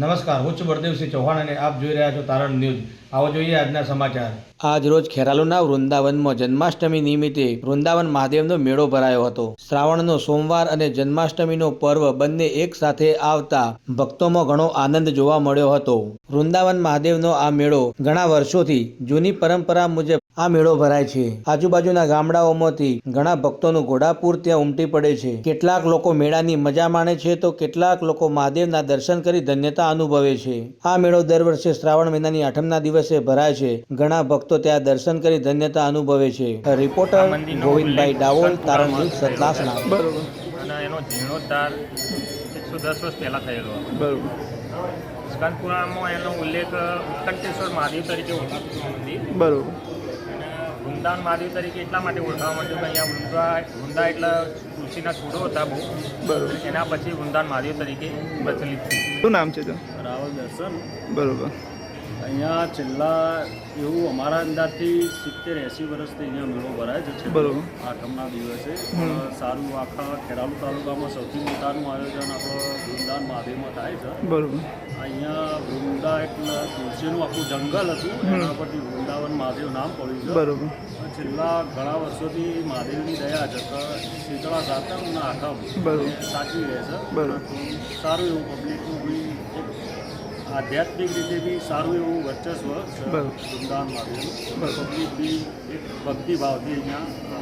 નમસ્કાર હું છું બળદેવસિંહ ચૌહાણ અને આપ જોઈ રહ્યા છો તારણ ન્યૂઝ. આવો જોઈએ આજના સમાચાર. આજ રોજ ખેરાલુના વૃંદાવનમાં જન્માષ્ટમી નિમિત્તે વૃંદાવન મહાદેવનો મેળો ભરાયો હતો. શ્રાવણનો સોમવાર અને જન્માષ્ટમીનો પર્વ બંને એક સાથે આવતા ભક્તોમાં ઘણો આનંદ જોવા મળ્યો હતો. વૃંદાવન મહાદેવનો આ મેળો ઘણા વર્ષોથી જૂની પરંપરા મુજબ આ મેળો ભરાય છે. આજુબાજુના ગામડાઓમાંથી ઘણા ભક્તોનું ઘોડાપુર ત્યાં ઉમટી પડે છે. કેટલાક લોકો મેળાની મજા માણે છે તો કેટલાક લોકો મહાદેવના દર્શન કરી ધન્યતા અનુભવે છે. આ મેળો દર વર્ષે શ્રાવણ મહિનાની આઠમના દિવસે ભરાય છે. ઘણા ભક્તો ત્યાં દર્શન કરી ધન્યતા અનુભવે છે. રિપોર્ટર ગોવિંદભાઈ ડાવોલ તારણ ન્યૂઝ બરોબર. અને એનો જીર્ણોદ્ધાર એકસો દસ વર્ષ પહેલાં થયેલો. બરોબર. સ્કંદ પુરાણમાં એનો ઉલ્લેખ ઉત્કંઠેશ્વર મહાદેવ તરીકે ઓળખાતું મંદિર. બરોબર. અને વૃંદાવન મહાદેવ તરીકે એટલા માટે ઓળખાવા માંડ્યું કે અહીંયા વૃંદા વૃંદા એટલે તુલસીના છોડો હતા બહુ. બરોબર. એના પછી વૃંદાવન મહાદેવ તરીકે પ્રચલિત થયું શું નામ છે તો રાવલ દર્શન. બરોબર. અહીંયા છેલ્લા એવું અમારા અંદાજથી સિત્તેર એંસી વર્ષથી અહીંયા મેળો ભરાય છે બરોબર. આઠમના દિવસે. સારું આખા ખેરાલુ તાલુકામાં સૌથી મોટાનું આયોજન આપણો વૃંદાવન મહાદેવમાં થાય છે. બરોબર. અહીંયા વૃંદા એટલે તુલસીનું આખું જંગલ હતું. એના પરથી વૃંદાવન મહાદેવ નામ પડ્યું છે. બરોબર. છેલ્લા ઘણા વર્ષોથી મહાદેવની દયા છે. તો શીતળા સાતમ અને. એ સાચવી રહે છે. બરોબર. સારું એવું પબ્લિકનું બી આધ્યાત્મિક રીતે બી સારું એવું વર્ચસ્વ. વૃંદાવન મહાદેવનું પબ્લિક બી એક ભક્તિભાવથી અહીંયા